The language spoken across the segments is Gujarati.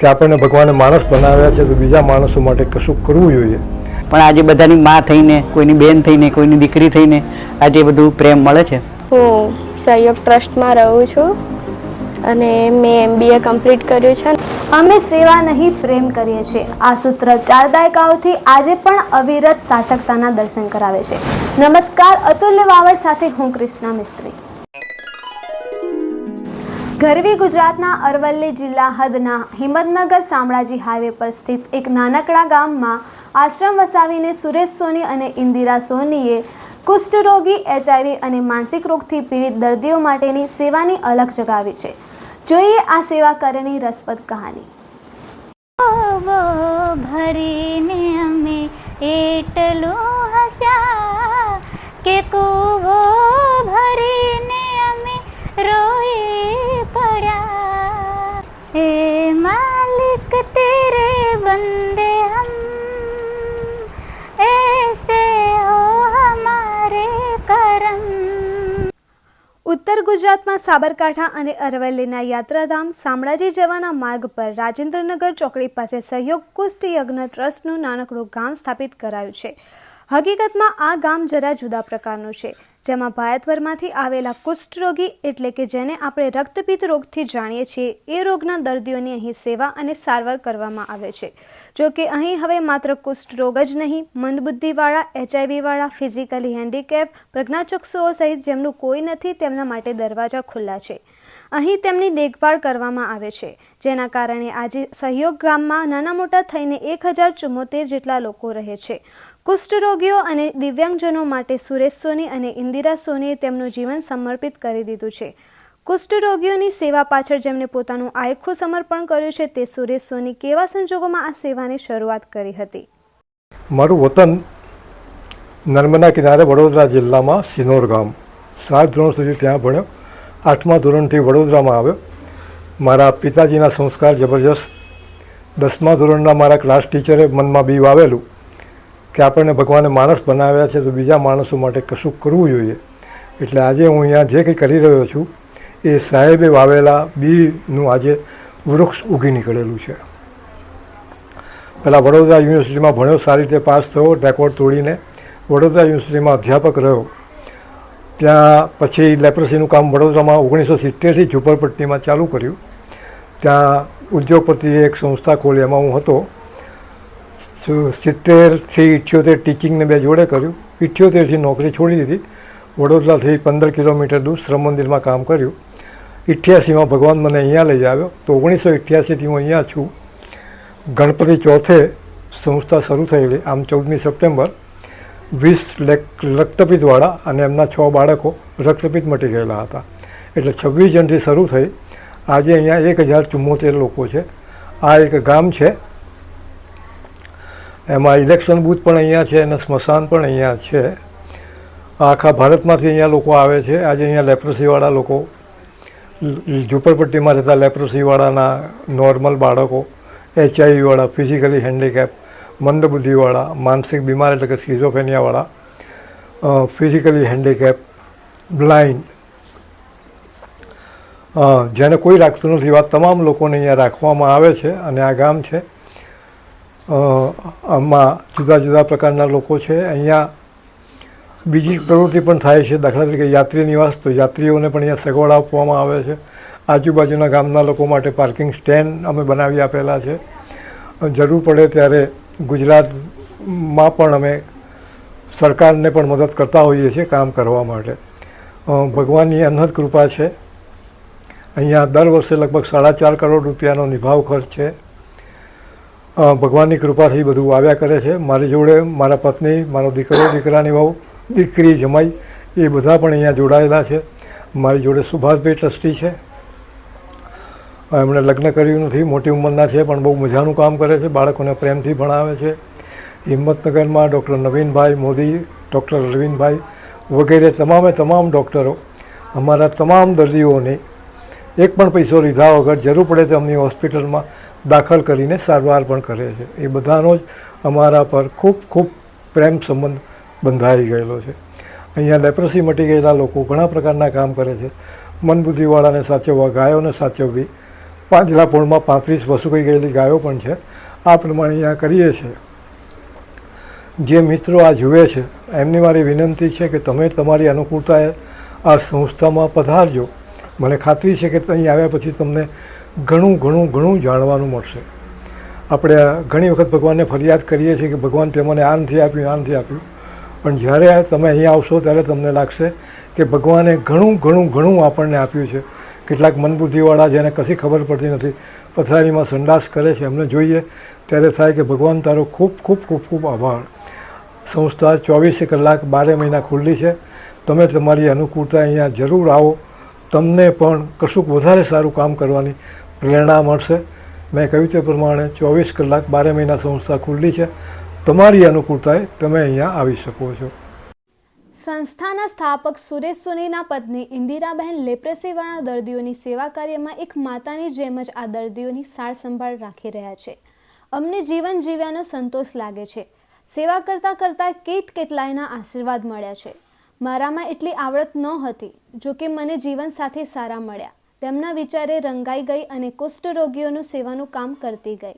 કે આપણને ભગવાને માણસ બનાવ્યા છે તો બીજા માણસો માટે કશું કરવું જોઈએ? પણ આજે બધાની માં થઈને કોઈની બેન થઈને કોઈની દીકરી થઈને આજે બધું પ્રેમ મળે છે? હું સહયોગ ટ્રસ્ટમાં રહું છું અને મેં એમબીએ કમ્પ્લીટ કર્યું છે. અમે સેવા નહીં પ્રેમ કરીએ છીએ. આ સૂત્ર ચાર દાયકાઓથી આજે પણ અવિરત સાર્થકતાના દર્શન કરાવે છે. નમસ્કાર અતુલ્ય વાવડ સાથે હું કૃષ્ણા મિસ્ત્રી. ગરવી ગુજરાતના અરવલ્લી જિલ્લા હદના હિંમતનગર શામળાજી હાઈવે પર સ્થિત એક નાનકડા ગામમાં આશ્રમ વસાવીને સુરેશ સોની અને ઇન્દિરા સોનીએ કુષ્ઠરોગી, એચઆઈવી અને માનસિક રોગથી પીડિત દર્દીઓ માટેની સેવાની અલગ જગાવી છે. જોઈએ આ સેવા કરેની રસપ્રદ કહાની. ભરીને અમે એટલું હસ્યા કે કૂવો ઉત્તર ગુજરાતમાં સાબરકાંઠા અને અરવલ્લીના યાત્રાધામ શામળાજી જવાના માર્ગ પર રાજેન્દ્રનગર ચોકડી પાસે સહયોગ કુષ્ઠ યજ્ઞ ટ્રસ્ટનું નાનકડું ગામ સ્થાપિત કરાયું છે. હકીકતમાં આ ગામ જરા જુદા પ્રકારનું છે. જેમાં ભારતભરમાંથી આવેલા કુષ્ઠરોગી એટલે કે જેને આપણે રક્તપિત્ત રોગથી જાણીએ છીએ, એ રોગના દર્દીઓની અહીં સેવા અને સારવાર કરવામાં આવે છે. જો કે અહીં હવે માત્ર કુષ્ઠરોગ જ નહીં, મંદબુદ્ધિવાળા, એચઆઈવીવાળા, ફિઝિકલી હેન્ડીકેપ, પ્રજ્ઞાચક્ષુઓ સહિત જેમનું કોઈ નથી તેમના માટે દરવાજા ખુલ્લા છે. અહીં તેમની દેખભાળ કરવામાં આવે છે. જેના કારણે આજે સહયોગ ગામમાં નાના મોટા થઈને એક હજાર ચુમ્મોતેર જેટલા લોકો રહે છે. કુષ્ઠરોગીઓ અને દિવ્યાંગજનો માટે સુરેશ સોની અને ઇન્દિરા સોનીએ તેમનું જીવન સમર્પિત કરી દીધું છે. કુષ્ઠરોગીઓની સેવા પાછળ જેમણે પોતાનું આયખું સમર્પણ કર્યું છે, તે સુરેશ સોની કેવા સંજોગોમાં આ સેવાની શરૂઆત કરી હતી? મારું વતન નર્મદા કિનારે વડોદરા જિલ્લામાં સિનોર ગામ. સાત ધોરણ સુધી ત્યાં ભણ્યો આઠમા ધોરણથી વડોદરામાં આવ્યો. મારા પિતાજીના સંસ્કાર જબરજસ્ત. દસમા ધોરણના મારા ક્લાસ ટીચરે મનમાં બી વાવેલું કે આપણને ભગવાને માણસ બનાવ્યા છે તો બીજા માણસો માટે કશું કરવું જોઈએ. એટલે આજે હું અહીંયા જે કંઈ કરી રહ્યો છું એ સાહેબે વાવેલા બીનું આજે વૃક્ષ ઉગી નીકળેલું છે. પહેલાં વડોદરા યુનિવર્સિટીમાં ભણ્યો, સારી રીતે પાસ થયો રેકોર્ડ તોડીને વડોદરા યુનિવર્સિટીમાં અધ્યાપક રહ્યો. ત્યાં પછી લેપ્રસીનું કામ વડોદરામાં ઓગણીસો સિત્તેરથી ઝુંપડપટ્ટીમાં ચાલુ કર્યું. ત્યાં ઉદ્યોગપતિએ એક સંસ્થા ખોલી, એમાં હું હતો. સિત્તેરથી ઇઠ્યોતેર ટીચિંગને બે જોડે કર્યું. ઇઠ્યોતેરથી નોકરી છોડી દીધી. વડોદરાથી પંદર કિલોમીટર દૂર શ્રમ મંદિરમાં કામ કર્યું. ઇઠ્યાસીમાં ભગવાન મને અહીંયા લઈ આવ્યો. તો ઓગણીસો ઇઠ્યાસીથી હું અહીંયા છું. ગણપતિ ચોથે સંસ્થા શરૂ થયેલી, આમ ચૌદમી સપ્ટેમ્બર. વીસ લેક રક્તપિત્તવાળા અને એમના છ બાળકો રક્તપિત મટી ગયેલા હતા. એટલે છવ્વીસ જણથી શરૂ થઈ આજે અહીંયા એક હજાર ચુમ્મોતેર લોકો છે. આ એક ગામ છે. એમાં ઇલેક્શન બૂથ પણ અહીંયા છે અને સ્મશાન પણ અહીંયા છે. આખા ભારતમાંથી અહીંયા લોકો આવે છે. આજે અહીંયા લેપ્રસીવાળા લોકો, ઝુંપડપટ્ટીમાં રહેતા લેપ્રસીવાળાના નોર્મલ બાળકો, એચઆઈવીવાળા, ફિઝિકલી હેન્ડીકેપ મંદબુદ્ધિવાળા, માનસિક બીમાર એટલે કે સ્કિઝોફેનિયાવાળા ફિઝિકલી હેન્ડીકેપ બ્લાઇન્ડ જેને કોઈ રાખતું નથી. એવા તમામ લોકોને અહીંયા રાખવામાં આવે છે અને આ ગામ છે. આમાં જુદા જુદા પ્રકારના લોકો છે. અહીંયા બીજી પ્રવૃત્તિ પણ થાય છે. દાખલા તરીકે યાત્રી નિવાસ, તો યાત્રીઓને પણ અહીંયા સગવડ આપવામાં આવે છે. આજુબાજુના ગામના લોકો માટે પાર્કિંગ સ્ટેન્ડ અમે બનાવી આપેલા છે. જરૂર પડે ત્યારે ગુજરાતમાં પણ અમે સરકારને પણ મદદ કરતા હોઈએ છીએ કામ કરવા માટે. ભગવાનની અનહદ કૃપા છે. અહીંયા દર વર્ષે લગભગ સાડા ચાર કરોડ રૂપિયાનો નિભાવ ખર્ચ છે. ભગવાનની કૃપાથી બધું આવ્યા કરે છે. મારી જોડે મારા પત્ની, મારો દીકરો, દીકરાની વહુ, દીકરી, જમાઈ, એ બધા પણ અહીંયા જોડાયેલા છે. મારી જોડે સુભાષભાઈ ટ્રસ્ટી છે. એમણે લગ્ન કર્યું નથી, મોટી ઉંમરના છે, પણ બહુ મજાનું કામ કરે છે, બાળકોને પ્રેમથી ભણાવે છે. હિંમતનગરમાં ડૉક્ટર નવીનભાઈ મોદી, ડૉક્ટર રવીનભાઈ વગેરે તમામે તમામ ડૉક્ટરો અમારા તમામ દર્દીઓને એક પણ પૈસો લીધા વગર જરૂર પડે તો અમની હોસ્પિટલમાં દાખલ કરીને સારવાર પણ કરે છે. એ બધાનો જ અમારા પર ખૂબ ખૂબ પ્રેમ સંબંધ બંધાઈ ગયેલો છે. અહીંયા લેપ્રસી મટી ગયેલા લોકો ઘણા પ્રકારના કામ કરે છે. મનબુદ્ધિવાળાને સાચવવા, ગાયોને સાચવવી પાંચલા પોળમાં પાંત્રીસ વસુકાઈ ગયેલી ગાયો પણ છે. આ પ્રમાણે અહીંયા કરીએ છીએ. જે મિત્રો આ જુએ છે, એમની મારી વિનંતી છે કે તમે તમારી અનુકૂળતાએ આ સંસ્થામાં પધારજો. મને ખાતરી છે કે અહીં આવ્યા પછી તમને ઘણું ઘણું ઘણું જાણવાનું મળશે. આપણે ઘણી વખત ભગવાનને ફરિયાદ કરીએ છીએ કે ભગવાન તે મને આ નથી આપ્યું આ નથી આપ્યું. પણ જ્યારે તમે અહીંયા આવશો ત્યારે તમને લાગશે કે ભગવાને ઘણું ઘણું ઘણું આપણને આપ્યું છે. કેટલાક મનબુદ્ધિવાળા જેને કશી ખબર પડતી નથી પથારીમાં સંડાસ કરે છે, એમને જોઈએ, ત્યારે થાય કે ભગવાન તારો ખૂબ ખૂબ ખૂબ ખૂબ આભાર. સંસ્થા ચોવીસે કલાક બારે મહિના ખુલ્લી છે. તમે તમારી અનુકૂળતા અહીંયા જરૂર આવો. તમને પણ કશુંક વધારે સારું કામ કરવાની પ્રેરણા મળશે. મેં કહ્યું તે પ્રમાણે ચોવીસ કલાક બારે મહિના સંસ્થા ખુલ્લી છે. તમારી અનુકૂળતાએ તમે અહીંયા આવી શકો છો. સંસ્થાના સ્થાપક સુરેશ સોનીના પત્ની ઇન્દિરાબહેન લેપ્રેસીવાળા દર્દીઓની સેવા કાર્યમાં એક માતાની જેમ જ આ દર્દીઓની સાર સંભાળ રાખી રહ્યા છે. અમને જીવન જીવ્યાનો સંતોષ લાગે છે. સેવા કરતાં કરતાં કેટ કેટલાયના આશીર્વાદ મળ્યા છે. મારામાં એટલી આવડત નહોતી જો કે મને જીવન સાથે સારા મળ્યા. તેમના વિચારે રંગાઈ ગઈ અને કુષ્ઠરોગીઓનું સેવાનું કામ કરતી ગઈ.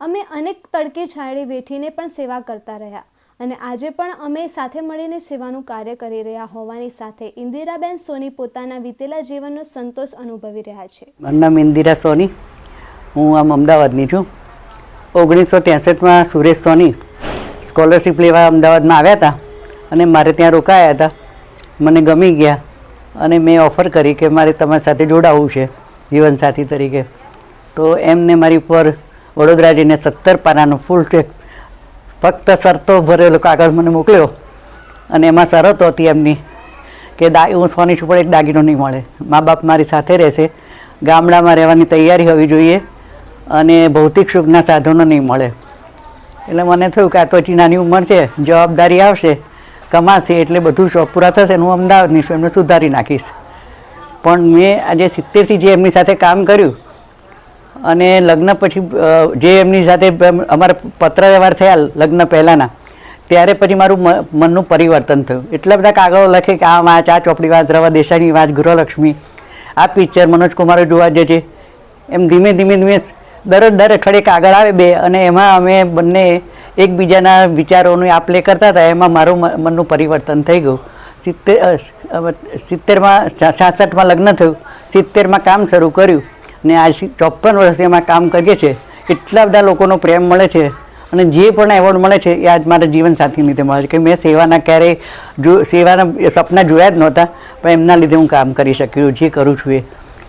અમે અનેક તડકે છાયડે વેઠીને પણ સેવા કરતા રહ્યા. અને આજે પણ અમે સાથે મળીને સેવાનું કાર્ય કરી રહ્યા હોવાની સાથે ઇન્દિરાબેન સોની પોતાના વીતેલા જીવનનો સંતોષ અનુભવી રહ્યા છે. મારું નામ ઇન્દિરા સોની. હું આમ અમદાવાદની છું. ઓગણીસો ત્રેસઠમાં સુરેશ સોની સ્કોલરશિપ લેવા અમદાવાદમાં આવ્યા હતા અને મારે ત્યાં રોકાયા હતા. મને ગમી ગયા અને મેં ઓફર કરી કે મારે તમારી સાથે જોડાવવું છે, જીવનસાથી તરીકે. તો એમને મારી ઉપર વડોદરા જઈને સત્તર પાનાનું ફૂલ ચેક ફક્ત શરતો ભરેલો કાગળ મને મોકલ્યો અને એમાં શરતો હતી એમની કે દા હું સોની ઉપર એક દાગીનો નહીં મળે. મા બાપ મારી સાથે રહેશે. ગામડામાં રહેવાની તૈયારી હોવી જોઈએ અને ભૌતિક સુખના સાધનો નહીં મળે. એટલે મને થયું કે આ તો નાની ઉંમર છે, જવાબદારી આવશે, કમાશે, એટલે બધું શોખ પૂરા થશે હું અમદાવાદની છું, એમને સુધારી નાખીશ. પણ મેં આજે સિત્તેરથી જે એમની સાથે કામ કર્યું અને લગ્ન પછી જે એમની સાથે અમારા પત્ર વ્યવહાર થયા લગ્ન પહેલાંના, ત્યારે પછી મારું મનનું પરિવર્તન થયું. એટલા બધા કાગળો લખે કે આ વાંચ, આ ચોપડી વાંચ, રવા દેસાઈની વાંચ, ગૃહલક્ષ્મી, આ પિક્ચર મનોજ કુમારે જોવા જજે એમ ધીમે ધીમે ધીમે દરરોજ દર અઠવાડિયે કાગળ આવે બે, અને એમાં અમે બંને એકબીજાના વિચારોનું આપ લે કરતા હતા, એમાં મારું મનનું પરિવર્તન થઈ ગયું. સિત્તેર સિત્તેરમાં છાસઠમાં લગ્ન થયું. સિત્તેરમાં કામ શરૂ કર્યું. ને આજ ચોપન વર્ષથી એમાં કામ કરીએ છીએ. એટલા બધા લોકોનો પ્રેમ મળે છે અને જે પણ એવોર્ડ મળે છે એ આજ મારા જીવનસાથીની લીધે મળે છે. કે મેં સેવાના ક્યારેય જો, સેવાના સપના જોયા જ નહોતા, પણ એમના લીધે હું કામ કરી શક્યું, જે કરું છું એ.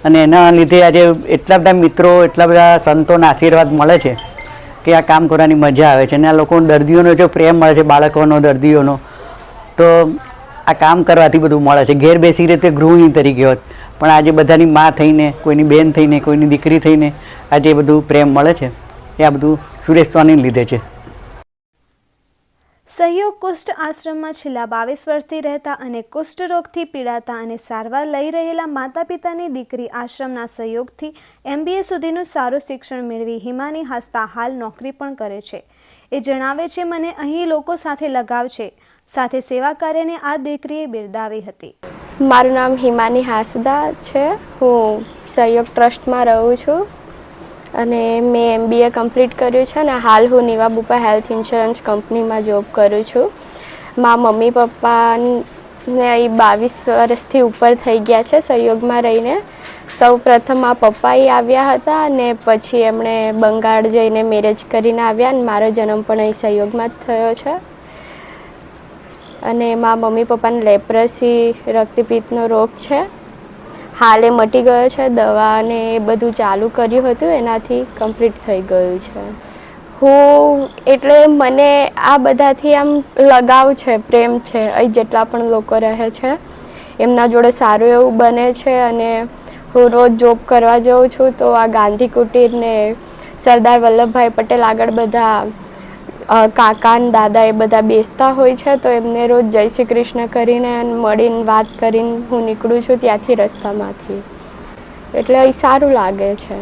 અને એના લીધે આજે એટલા બધા મિત્રો, એટલા બધા સંતોના આશીર્વાદ મળે છે કે આ કામ કરવાની મજા આવે છે. અને આ લોકો દર્દીઓનો જો પ્રેમ મળે છે, બાળકોનો, દર્દીઓનો, તો આ કામ કરવાથી બધું મળે છે. ઘેર બેસી રીતે ગૃહિણી તરીકે હોત પણ આજે બધાની મા થઈને, કોઈની બેન થઈને, કોઈની દીકરી થઈને આજે બધું પ્રેમ મળે છે. એ આ બધું સુરેશ સ્વામીને લીધે છે. સહયોગ કુષ્ઠ આશ્રમમાં છેલ્લા બાવીસ વર્ષથી રહેતા અને કુષ્ઠરોગથી પીડાતા અને સારવાર લઈ રહેલા માતા પિતાની દીકરી આશ્રમના સહયોગથી એમબીએ સુધીનું સારું શિક્ષણ મેળવી હિમાની હસતા હાલ નોકરી પણ કરે છે. એ જણાવે છે, મને અહીં લોકો સાથે લગાવ છે. સાથે સેવા કાર્યને આ દીકરીએ બિરદાવી હતી. મારું નામ હિમાની હાસદા છે. હું સહયોગ ટ્રસ્ટમાં રહું છું અને મેં એમબીએ કમ્પ્લીટ કર્યું છે અને હાલ હું નીવા બુપા હેલ્થ ઇન્સ્યોરન્સ કંપનીમાં જોબ કરું છું. મારા મમ્મી પપ્પાને અહીં બાવીસ વર્ષથી ઉપર થઈ ગયા છે સહયોગમાં રહીને. સૌ પ્રથમ આ પપ્પા આવ્યા હતા અને પછી એમણે બંગાળ જઈને મેરેજ કરીને આવ્યા અને મારો જન્મ પણ અહીં સહયોગમાં જ થયો છે. અને મારા મમ્મી પપ્પાને લેપ્રસી, રક્તપિત્તનો રોગ છે. હાલ મટી ગયો છે દવા અને એ બધું ચાલુ કર્યું હતું, એનાથી કમ્પ્લીટ થઈ ગયું છે. હું એટલે મને આ બધાથી આમ લગાવ છે, પ્રેમ છે, અહીં જેટલા પણ લોકો રહે છે. એમના જોડે સારું એવું બને છે અને હું રોજ જોબ કરવા જાઉં છું, તો આ ગાંધી કુટીરને સરદાર વલ્લભભાઈ પટેલ આગળ બધા કાકા ને દાદા એ બધા બેસતા હોય છે, તો એમને રોજ જય શ્રી કૃષ્ણ કરીને મળીને વાત કરીને હું નીકળું છું ત્યાંથી રસ્તામાંથી. એટલે એ સારું લાગે છે.